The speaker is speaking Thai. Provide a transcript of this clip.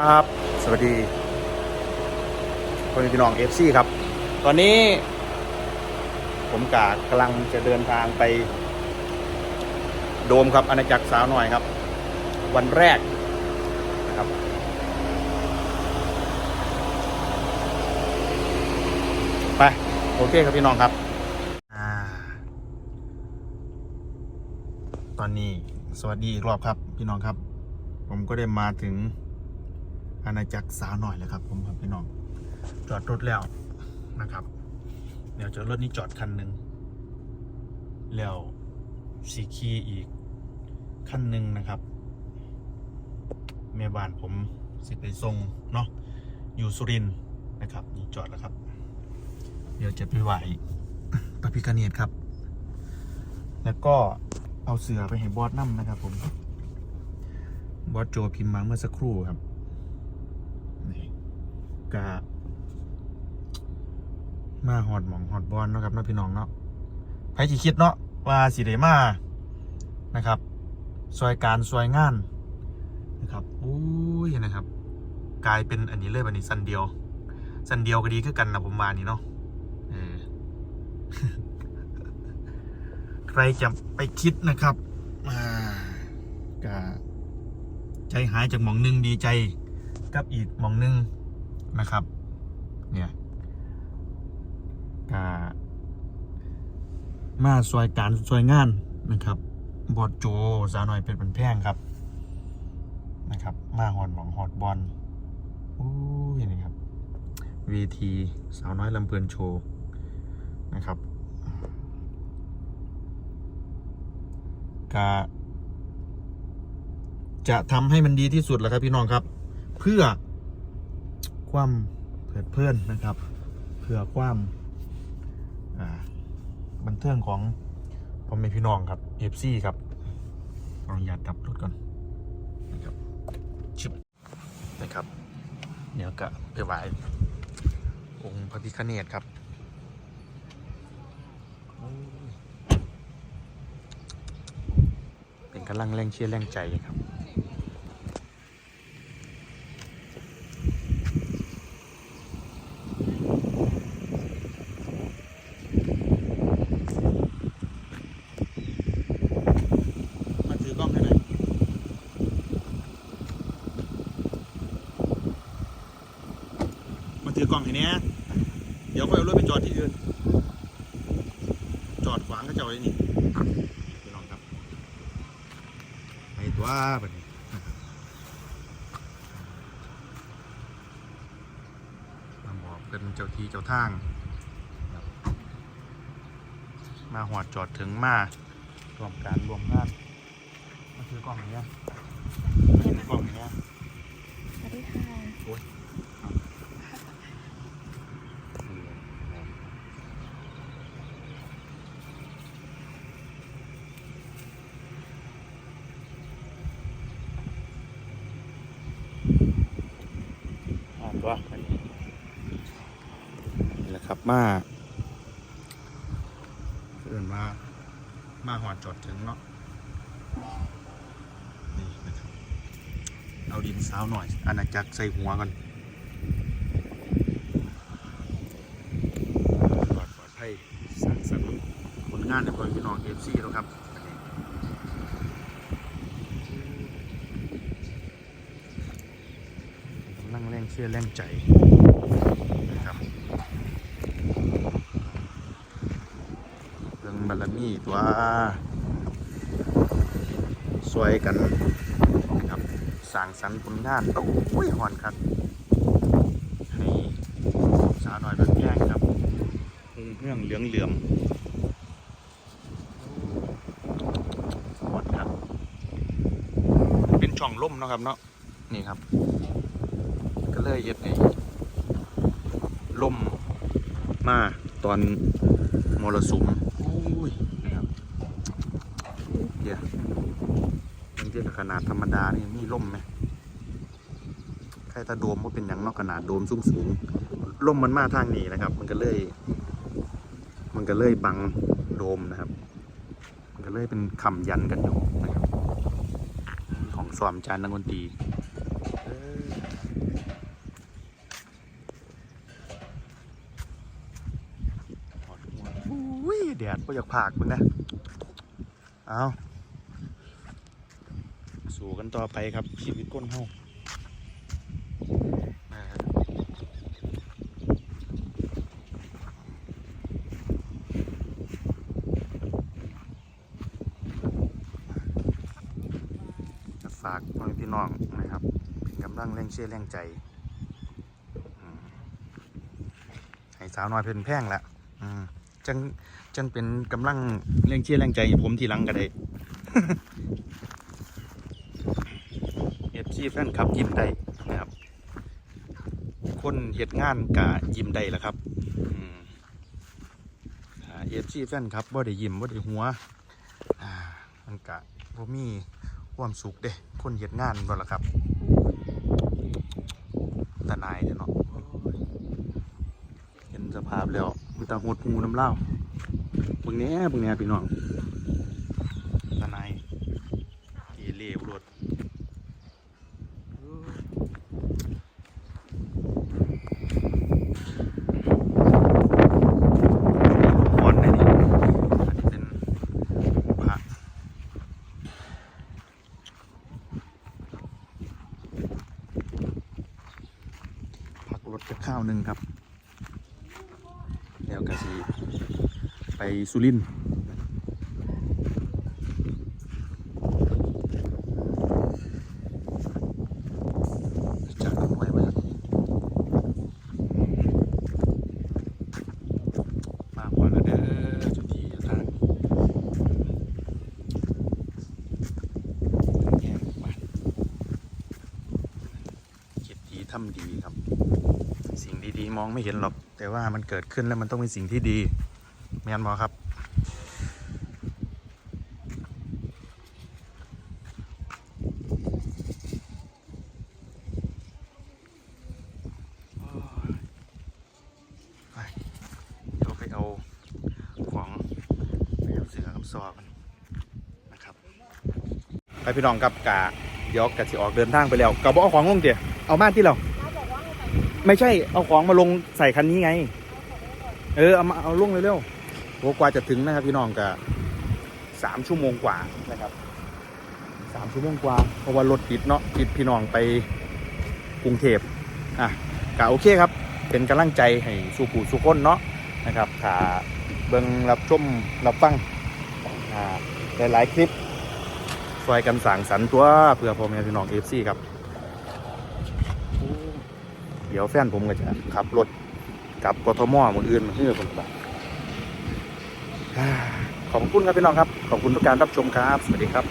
ครับสวัสดีคนพี่น้องเอฟซีครับ ตอนนี้ ผมกากำลังจะเดินทางไป โดมครับอาณาจักรสาวหน่อยครับ วันแรกนะครับ ไป โอเคครับพี่น้องครับอตอนนี้สวัสดีอีกรอบครับ พี่น้องครับ ผมก็ได้มาถึง อาณาจักรสาวหน่อยแล้วครับ ผมครับพี่น้อง จอดรถแล้วนะครับ เดี๋ยวจะรถนี้จอดคันหนึ่งแล้วสีคีอีกคันหนึ่งนะครับแม่บ้านผมสิไปส่งเนาะอยู่สุรินนะครับนี่จอดแล้วครับ เดี๋ยวจะไปไหวพระพิคเนตครับ แล้วก็เอาเสือไปให้บอสนั่มนะครับผมบอสโจพิมพ์มาเมื่อสักครู่ครับ กะมาหอดหมองหอดบอลเนาะครับเนาะพี่น้องเนาะใครที่คิดเนาะว่าสิเดมานะครับซอยการซอยงานนะครับอุ้ยนะครับ กลายเป็นอันนี้เลยบันนี้สันเดียวสันเดียวก็ดีคือกันนะผมมานี่เนาะใครจะไปคิดนะครับอ่ากะใจหายจากหมองหนึงดีใจ กับอีกหมองหนึง นะครับ เนี่ยกามาซอยการซอยงานนะครับบอดโจสาวหน่อยเป็นเป็นแพงครับนะครับ มาหอดหมองหอดบอลโอ้ยนี่ครับเวทีสาวน้อยลำเพลินโชว์นะครับกาจะทำให้มันดีที่สุดแหละครับพี่น้องครับ เพื่อ ความเพลิดเพลินนะครับ เพื่อความบันเทิงของพ่อแม่พี่น้องครับเอฟซีครับขออนุญาตดับรถก่อนนะครับชิบนะครับเดี๋ยวก็ไปไหว้องค์พระพิฆเนศครับเป็นกำลังแรงเชียร์แรงใจครับ มาถือกล้องให้หน่อยมาถือก ล้องให้เนี้ยเดี๋ยวค่อยเอารถไปจอดที่อื่น จอดขวางก็จะเอาไว้นี่ไปลองครับไปตัวแบบนี้มาบอกเป็นเจ้าที่เจ้าทางครับมาหอดจอดถึงมารวมการรวมงานมาถือกล้องอย่างเงี้ยถือกล้องอย่างเงี้ยสวัสดีค่ะ โอ๊ยอ่านว่าอันนี้ นะครับมาเอื่นมา มาหอดจอดถึงเนาะนี่นะครับเอาดินสาวหน่อย อาณาจักรใส่หัวกันปลอดปลอดภัยสร้างสรรค์ผลงานในพ่อพี่น้องเอฟซีแล้วครับอันนี้กำลังแรงเชื่อแรงใจนะครับเรื่อง บารมีตัวสวยกันนะครับสร้างสรรค์ผลงานโอ้ยหอนครับให้สาวน้อยเป็นแย่งครับหงเรื่องเหลืองเหลือมหอนครับ เป็นช่องล่มเนาะครับเนาะนี่ครับ ก็เลยเย็ดในล่มมาตอนมรสุม ขนาดธรรมดานี่มีล่มไหมใครถ้าโดมก็เป็นอย่างนอกขนาดโดมสูงสูงล่มมันมาทางนี้นะครับ มันก็เลย มันก็เลยบังโดมนะครับ มันก็เลยเป็นคำยันกันอยู่นะครับ ของสวมจานนักดนตรีแดดก็อยากผากมึงนะ เอา สู่กันต่อไปครับ ชีวิตก้นเฮาอ่าจะฝากพ่อพี่น้องนะครับเป็นกำลังแรงเชื่อแรงใจให้สาวน้อยเพิ่นแพงละจังจังเป็นกำลังแรงเชื่อแรงใจผมทีหลังก็ได้ ซีแฟนคลับยิ้มได้นะครับ คนเหตุงานกะยิ้มได้แหละครับเอฟซีแฟนคลับบ่ได้ยิ้มบ่ได้หัวอามันกะบ่มีความสุขเด้ คนเหตุงานบ่ละครับตาหนายเด้อเนาะโอ้ยเห็นสภาพแล้วมันตาหดหูน้ำเล่าเบิ่งแนี้เบิ่งแนี้พี่น้องตาหนายเอเล่รด บอลนะนี่อันนี้เป็นพระพักรถจะ ข้าวหนึ่งครับแล้วก็สิไปสุรินทร์จากน้ำห้วยมากนี้มาหัวแล้วเด้อจุดที่ทางแง่บ้านเก็บดีทำดีครับ สิ่งดีๆ มองไม่เห็นหรอก แต่ว่ามันเกิดขึ้นแล้วมันต้องเป็นสิ่งที่ดีแมนบอครับไปเดี๋ยวไปเอาของไปเอาเสือกับซอกันนะครับไปพี่น้องครับกะเดี๋ยวกะสิออกเดินทางไปแล้วกะบอกเอาของลงเดี๋ยวเอามาที่เรา ไม่ใช่เอาของมาลงใส่คันนี้ไง เออเอามาเอาลงเร็วๆโอ้กว่าจะถึงนะครับพี่น้องกะสามชั่วโมงกว่านะครับสามชั่วโมงกว่าเพราะว่ารถติดเนาะติดพี่น้องไปกรุงเทพอะกะโอเคครับ เป็นกำลังใจให้สู่ผู้สุคนเนาะนะครับถ้าเบิ่งรับชมรับฟังอ่าหลายๆคลิปซอยกันสั่งสรรตัวเพื่อพ่อแม่พี่น้องเอฟซีครับ ดี๋ยวแฟนผมก็จะขับรถกลับกทมมืออื่นมาเพื่อผมแบบขอบคุณครับพี่น้องครับ ขอบคุณทุกการรับชมครับ สวัสดีครับ